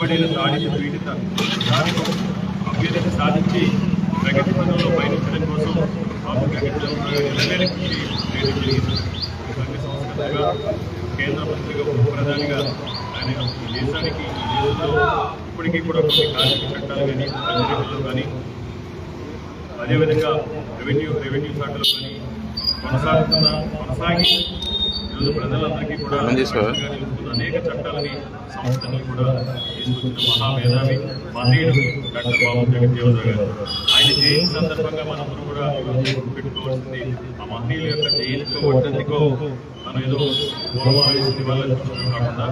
పడిన దాడిని పీడిత దాడిని అభ్యున్నత సాధించి ప్రగతి పదంలో పయనించడం కోసం బాబు నిలవేల కృషి చేయడం జరిగింది కేంద్ర మంత్రిగా ఉప ప్రధానిగా ఆయన ఈ దేశానికి ఈ దేశంలో ఇప్పటికీ కూడా కొన్ని కార్మిక చట్టాలు కానీ అధికారులు కానీ అదేవిధంగా రెవెన్యూ రెవెన్యూ శాఖలో కానీ కొనసాగుతున్న కొనసాగి ప్రజలందరికీ కూడా అనేక చట్టాలని సంస్థలని కూడా తీసుకొచ్చిన మహామేధావి మహనీయుడు డాక్టర్ బాబు జగజ్జీవన్ గారు ఆయన జయంతి సందర్భంగా మనందరం కూడా పెట్టుకోవాల్సింది ఆ మహనీయుల యొక్క జయంతికో వర్ధంతికో మనం ఏదో పూర్వం వేసింది వల్ల చూడడం కాకుండా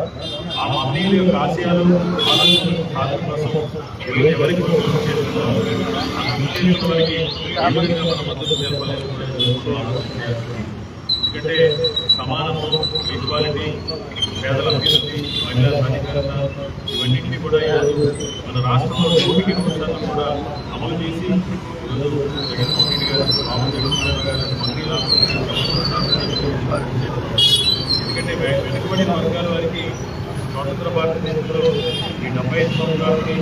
ఆ మహనీయుల యొక్క ఆశయాలు ఆలోచనలు సాధన కోసం ఈరోజు ఎవరికి ఆ వారికి ఏ విధంగా మనం మద్దతు తెలపాలని ఆలోచన చేస్తున్నాం. ఎందుకంటే సమానము ఈక్వాలిటీ పేదల అభివృద్ధి మహిళా సాధికారత ఇవన్నింటినీ కూడా ఈరోజు మన రాష్ట్రంలో నూటికి నూరు కూడా అమలు చేసి ఈరోజు జగన్మోహన్ రెడ్డి గారు బాబు జగన్మోహన్ గారు మంత్రి ఎందుకంటే వెనుకబడిన వర్గాల వారికి స్వతంత్ర భారతదేశంలో ఈ డెబ్బై ఐదు సంవత్సరాలకి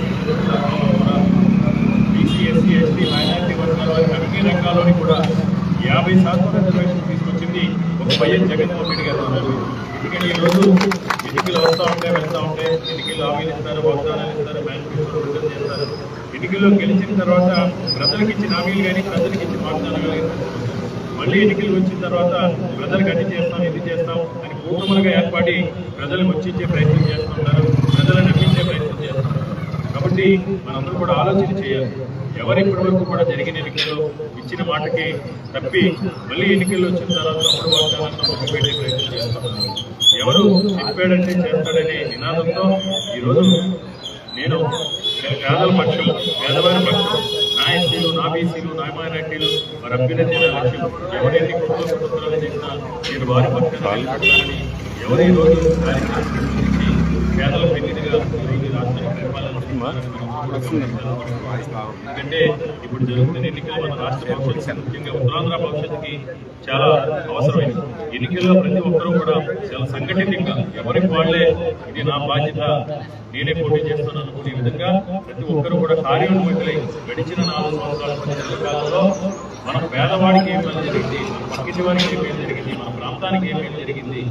బీసీ ఎస్సీ ఎస్టీ మైనారిటీ వర్గాల వారికి అన్ని రంగాల్లోని కూడా యాభై శాతం ఒక వైఎస్ వెళ్తున్నారు. ఎందుకంటే ఈరోజు ఎన్నికలు వస్తూ ఉంటే వెళ్తూ ఉంటే ఎన్నికలు హామీలు ఇస్తారు వాగ్దానాలు ఇస్తారు మేనిఫెస్టో రిటర్న్ చేస్తారు. ఎన్నికల్లో గెలిచిన తర్వాత ప్రజలకు ఇచ్చిన హామీలు కానీ ప్రజలకు ఇచ్చిన వాగ్దానాలు కానీ మళ్ళీ ఎన్నికలు వచ్చిన తర్వాత ప్రజలకు అది చేస్తాం ఇది చేస్తాం అని కూటములుగా ఏర్పడి ప్రజలకు వచ్చించే ప్రయత్నం చేస్తుంటారు. ప్రజలను నమ్మించే ప్రయత్నం చేస్తుంటారు. కాబట్టి మనందరూ కూడా ఆలోచన చేయాలి. ఎవరు ఇప్పటి వరకు కూడా జరిగిన ఎన్నికల్లో ఇచ్చిన మాటకి తప్పి మళ్ళీ ఎన్నికల్లో వచ్చిన తర్వాత అప్పుడు వాగ్దానాలను నమ్మకం ప్రయత్నం చేస్తున్నారు ఎవరు చెప్పాడంటే చేస్తాడనే నినాదంతో ఈరోజు నేను పేదల పక్షం పేదవారి పక్షం నా ఎస్సీలు నా బీసీలు నా మైనార్టీలు వారి అభ్యున్నతి లక్ష్యం ఎవరెన్ని కుటుంబ కుటుంబాలు చేసినా నేను వారి పక్షాన్ని ఎవరు ఈరోజు రోజు కార్యక్రమం పేదల పెళ్ళిదిగా ఈరోజు రాష్ట్రాన్ని ఎందుకంటే ఇప్పుడు జరుగుతున్న ఎన్నికలు మన రాష్ట్ర భవిష్యత్తు ముఖ్యంగా ఉత్తరాంధ్ర భవిష్యత్తుకి చాలా అవసరమైంది. ఎన్నికల్లో ప్రతి ఒక్కరూ కూడా చాలా సంఘటితంగా ఎవరికి వాళ్ళే ఇది నా బాధ్యత నేనే పోటీ చేస్తాను అనుకునే విధంగా ప్రతి ఒక్కరూ కూడా కార్యోన్ముఖులై గడిచిన నాలుగు సంవత్సరాల పది కాలంలో మన పేదవాడికి ఏం జరిగింది? మన పక్కింటి వారికి ఏం జరిగింది? మన ప్రాంతానికి ఏం జరిగింది?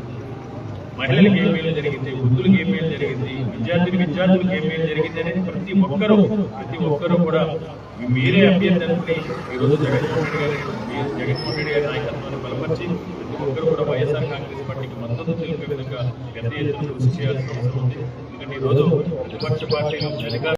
మహిళలకు ఏం మేలు జరిగింది వృద్ధులకు ఏం మేలు జరిగింది విద్యార్థులు విద్యార్థులకు ఏం మేలు జరిగింది అనేది ప్రతి ఒక్కరూ ప్రతి ఒక్కరూ కూడా మీరే అభ్యర్థి అనుకుని ఈరోజు జగన్మోహన్ రెడ్డి గారి మీరు జగన్మోహన్ రెడ్డి గారి నాయకత్వాన్ని బలపరిచి ప్రతి ఒక్కరు కూడా వైఎస్ఆర్ కాంగ్రెస్ పార్టీకి మద్దతు తెలిపే విధంగా పెద్ద ఎత్తున కృషి చేయాల్సిన అవసరం ఉంది. ఎందుకంటే ఈరోజు ప్రతిపక్ష పార్టీలు అధికార